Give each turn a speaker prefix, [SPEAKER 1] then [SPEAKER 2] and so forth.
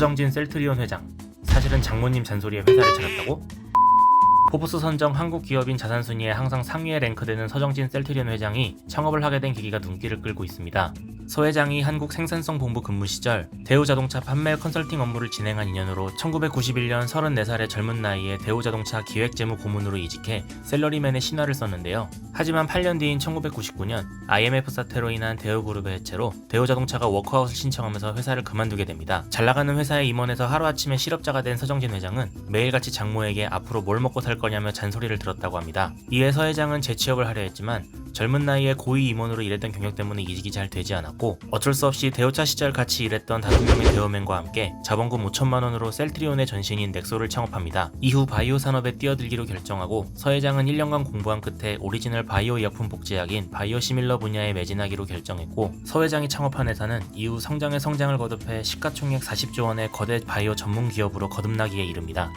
[SPEAKER 1] 서정진 셀트리온 회장 사실은 장모님 잔소리에 회사를 차렸다고? 포브스 선정 한국 기업인 자산 순위에 항상 상위에 랭크되는 서정진 셀트리온 회장이 창업을 하게 된 계기가 눈길을 끌고 있습니다. 서 회장이 한국 생산성 본부 근무 시절 대우자동차 판매 컨설팅 업무를 진행한 인연으로 1991년 34살의 젊은 나이에 대우자동차 기획재무 고문으로 이직해 셀러리맨의 신화를 썼는데요. 하지만 8년 뒤인 1999년 IMF 사태로 인한 대우그룹의 해체로 대우자동차가 워크아웃을 신청하면서 회사를 그만두게 됩니다. 잘 나가는 회사에 임원해서 하루아침에 실업자가 된 서정진 회장은 매일같이 장모에게 앞으로 뭘 먹고 살 거냐며 잔소리를 들었다고 합니다. 이에 서 회장은 재취업을 하려 했지만 젊은 나이에 고위 임원으로 일했던 경력 때문에 이직이 잘 되지 않았고 어쩔 수 없이 대우차 시절 같이 일했던 다섯 명의 대우맨과 함께 자본금 5천만 원으로 셀트리온의 전신인 넥소를 창업합니다. 이후 바이오 산업에 뛰어들기로 결정하고 서 회장은 1년간 공부한 끝에 오리지널 바이오 의약품 복제약인 바이오 시밀러 분야에 매진하기로 결정했고 서 회장이 창업한 회사는 이후 성장에 성장을 거듭해 시가총액 40조 원의 거대 바이오 전문 기업으로 거듭나기에 이릅니다.